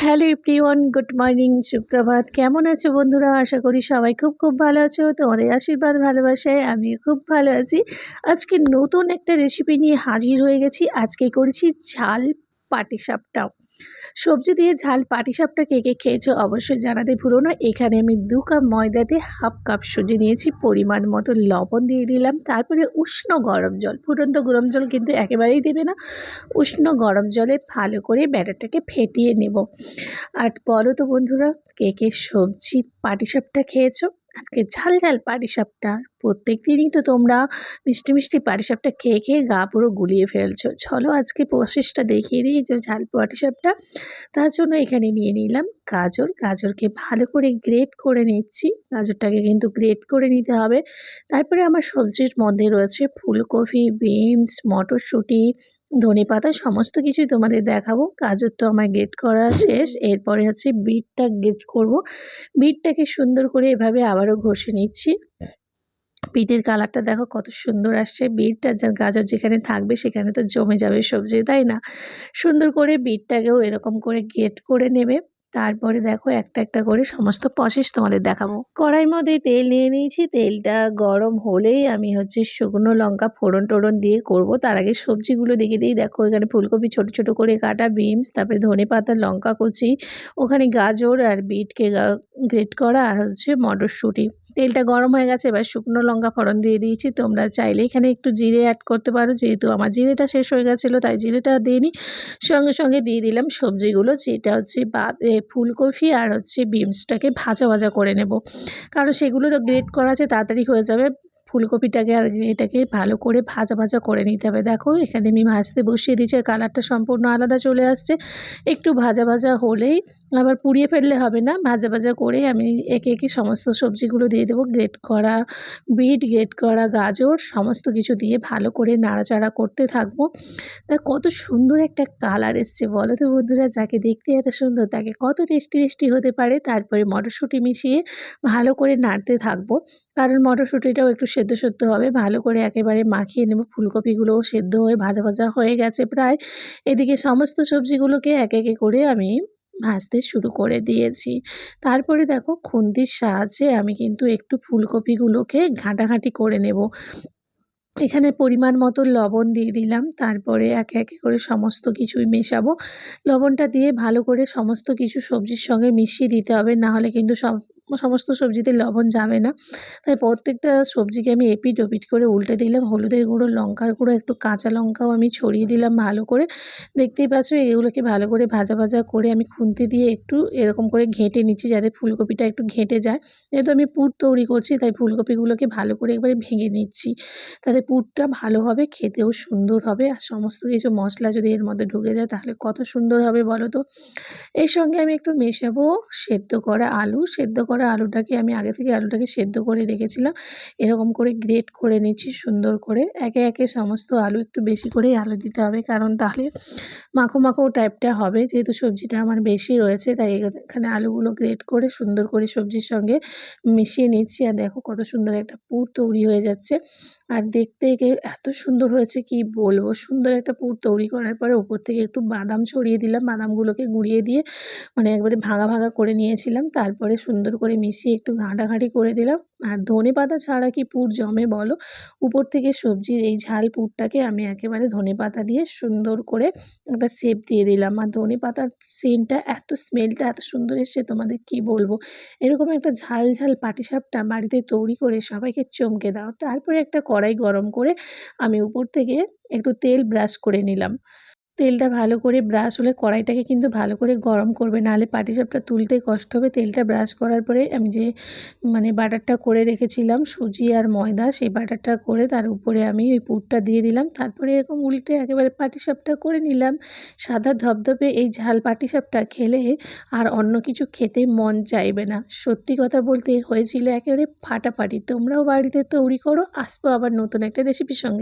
Hello everyone, good morning, সুপ্রভাত। কেমন আছো বন্ধুরা? আশা করি সবাই খুব খুব ভালো আছো। তোমাদের আশীর্বাদ, ভালোবাসায় আমি খুব ভালো আছি। আজকে নতুন একটা রেসিপি নিয়ে হাজির হয়ে গেছি। আজকে করেছি ঝাল পাটিসাপটা সবজি দিয়ে ঝাল পাটিসাপটা কে কে খেয়েছো অবশ্যই জানাতে ভুলো না। এখানে আমি দু কাপ ময়দাতে হাফ কাপ সুজি নিয়েছি, পরিমাণ মতো লবণ দিয়ে দিলাম। তারপরে উষ্ণ গরম জল, ফুটন্ত গরম জল কিন্তু একেবারেই দেবে না। উষ্ণ গরম জলে ভালো করে ব্যাটারটাকে ফেটিয়ে নেব। আর বলো তো বন্ধুরা, কে কে সবজি পাটিসাপটা খেয়েছো? আজকে ঝাল ঝাল পাটিসাপটা। প্রত্যেক দিনই তো তোমরা মিষ্টি মিষ্টি পাটিসাপটা খেয়ে খেয়ে গা পুরো গুলিয়ে ফেলছো। চলো আজকে প্রসেসটা দেখিয়ে দিই যে ঝাল পাটিসাপটা। তার জন্য এখানে নিয়ে নিলাম গাজর। গাজরকে ভালো করে গ্রেট করে নিচ্ছি। গাজরটাকে কিন্তু গ্রেট করে নিতে হবে। তারপরে আমার সবজির মধ্যে রয়েছে ফুলকপি, বিনস, মটরশুঁটি ধনে পাতা সমস্ত কিছুই তোমাদের দেখাবো। গাজর তো আমার গেট করা শেষ। এরপরে হচ্ছে বিটটা গেট করব। বিটটাকে সুন্দর করে এভাবে আবারও ঘষে নিচ্ছি। বিটের কালারটা দেখো কত সুন্দর আসছে। বিটটা যা গাজর যেখানে থাকবে সেখানে তো জমে যাবে সবজি, তাই না? সুন্দর করে বিটটাকেও এরকম করে গেট করে নেবে। তারপরে দেখো একটা একটা করে সমস্ত প্রসেস তোমাদের দেখাবো। কড়াইয়ের মধ্যে তেল নিয়ে নিয়েছি। তেলটা গরম হলেই আমি হচ্ছে শুকনো লঙ্কা ফোড়ন টোড়ন দিয়ে করব। তার আগে সবজিগুলো দেখে দিই। দেখো এখানে ফুলকপি ছোট ছোট করে কাটা, বিনস, তারপরে ধনে পাতা, লঙ্কা কুচি, ওখানে গাজর আর বিটকে গ্রেট করা আর হচ্ছে মটরশুঁটি। তেলটা গরম হয়ে গেছে, এবার শুকনো লঙ্কা ফোড়ন দিয়ে দিয়েছি। তোমরা চাইলে এখানে একটু জিরে অ্যাড করতে পারো, যেহেতু আমার জিরেটা শেষ হয়ে গেছিল, তাই জিরেটা দিইনি। সঙ্গে সঙ্গে দিয়ে দিলাম সবজিগুলো, যেটা হচ্ছে বা ফুলকপি আর হচ্ছে বিমসটাকে ভাজা ভাজা করে নেব। কারণ সেগুলো তো গ্রেট করা আছে, তাড়াতাড়ি হয়ে যাবে। ফুলকপিটাকে আর এটাকে ভালো করে ভাজা ভাজা করে নিতে হবে। দেখো, এখানে আমি ভাজতে বসিয়ে দিয়েছি কালারটা সম্পূর্ণ আলাদা চলে আসছে। একটু ভাজা ভাজা হলেই আবার পুড়িয়ে ফেললে হবে না। ভাজা ভাজা করে আমি একে একে সমস্ত সবজিগুলো দিয়ে দেবো। গ্রেট করা বিট, গ্রেট করা গাজর সমস্ত কিছু দিয়ে ভালো করে নাড়াচাড়া করতে থাকব। তা কত সুন্দর একটা কালার এসছে বলো তো বন্ধুরা। যাকে দেখতে এত সুন্দর, তাকে কত টেস্টি টেস্টি হতে পারে। তারপরে মটরশুঁটি মিশিয়ে ভালো করে নাড়তে থাকব। কারণ মটরশুঁটিটাও একটু সেদ্ধ সেদ্ধ হবে। ভালো করে একেবারে মাখিয়ে নেব। ফুলকপিগুলোও সেদ্ধ হয়ে ভাজা ভাজা হয়ে গেছে প্রায়। এদিকে সমস্ত সবজিগুলোকে এক, একে করে আমি ভাজতে শুরু করে দিয়েছি। তারপরে দেখো খুন্তির সাহায্যে আমি কিন্তু একটু ফুলকপিগুলোকে ঘাঁটাঘাঁটি করে নেব। এখানে পরিমাণ মতো লবণ দিয়ে দিলাম। তারপরে একে একে করে সমস্ত কিছুই মেশাবো। লবণটা দিয়ে ভালো করে সমস্ত কিছু সবজির সঙ্গে মিশিয়ে দিতে হবে। না হলে কিন্তু সব সমস্ত সবজিতে লবণ যাবে না। তাই প্রত্যেকটা সবজিকে আমি এপিট ওপিট করে উল্টে দিলাম। হলুদের গুঁড়ো, লঙ্কার গুঁড়ো, একটু কাঁচা লঙ্কাও আমি ছড়িয়ে দিলাম ভালো করে। দেখতেই পাচ্ছ, এগুলোকে ভালো করে ভাজা ভাজা করে আমি খুন্তি দিয়ে একটু এরকম করে ঘেঁটে নিচ্ছি যাতে ফুলকপিটা একটু ঘেঁটে যায়। যেহেতু আমি পুর তৈরি করছি, তাই ফুলকপিগুলোকে ভালো করে একবারে ভেঙে নিচ্ছি। তাতে পুরটা ভালো হবে, খেতেও সুন্দর হবে আর সমস্ত কিছু মশলা যদি এর মধ্যে ঢুকে যায় তাহলে কত সুন্দর হবে বলো তো? এর সঙ্গে আমি একটু মেশাবো সেদ্ধ করা আলু। সেদ্ধ করা করা আলুটাকে, আমি আগে থেকে আলুটাকে সেদ্ধ করে রেখেছিলাম। এরকম করে গ্রেট করে নিচ্ছি সুন্দর করে। একে একে সমস্ত আলু একটু বেশি করেই আলু দিতে হবে, কারণ তাহলে মাখো মাখো টাইপটা হবে। যেহেতু সবজিটা আমার বেশি রয়েছে, তাই এখানে আলুগুলো গ্রেট করে সুন্দর করে সবজির সঙ্গে মিশিয়ে নিচ্ছি। আর দেখো কত সুন্দর একটা পুর তৈরি হয়ে যাচ্ছে। আর দেখতে এত সুন্দর হয়েছে কি বলব? সুন্দর একটা পুর তৈরি করার পরে উপর থেকে একটু বাদাম ছড়িয়ে দিলাম, বাদামগুলোকে গুঁড়িয়ে দিয়ে মানে একবারে ভাঙা ভাঙা করে নিয়েছিলাম। তারপরে সুন্দর করে মিশিয়ে একটু ঘাঁটাঘাঁটি করে দিলাম। আর ধনে পাতা ছাড়া কি পুর জমে বলো? উপর থেকে সবজির এই ঝাল পুরটাকে আমি একেবারে ধনে পাতা দিয়ে সুন্দর করে একটা সেপ দিয়ে দিলাম। আর ধনে পাতার সেন্টটা এত স্মেলটা এত সুন্দর এসছে তোমাদের কি বলব? এরকম একটা ঝাল ঝাল পাটিসাপটা বাড়িতে তৈরি করে সবাইকে চমকে দাও। তারপরে একটা কড়াই গরম করে আমি উপর থেকে একটু তেল ব্রাশ করে নিলাম। তেলটা ভালো করে ব্রাশ হলে কড়াইটাকে কিন্তু ভালো করে গরম করবে। নাহলে পাটিসাপটা তুলতে কষ্ট হবে। তেলটা ব্রাশ করার পরে আমি যে মানে বাটারটা করে রেখেছিলাম, সুজি আর ময়দা, সেই বাটারটা করে তার উপরে আমি ওই পুরটা দিয়ে দিলাম। তারপরে এরকম উল্টে একেবারে পাটিসাপটা করে নিলাম। সাদা ধপধপে এই ঝাল পাটিসাপটা খেলে আর অন্য কিছু খেতে মন চাইবে না। সত্যি কথা বলতে হয়েছিল একেবারে ফাটাফাটি। তোমরাও বাড়িতে তৈরি করো। আসব আবার নতুন একটা রেসিপির সঙ্গে।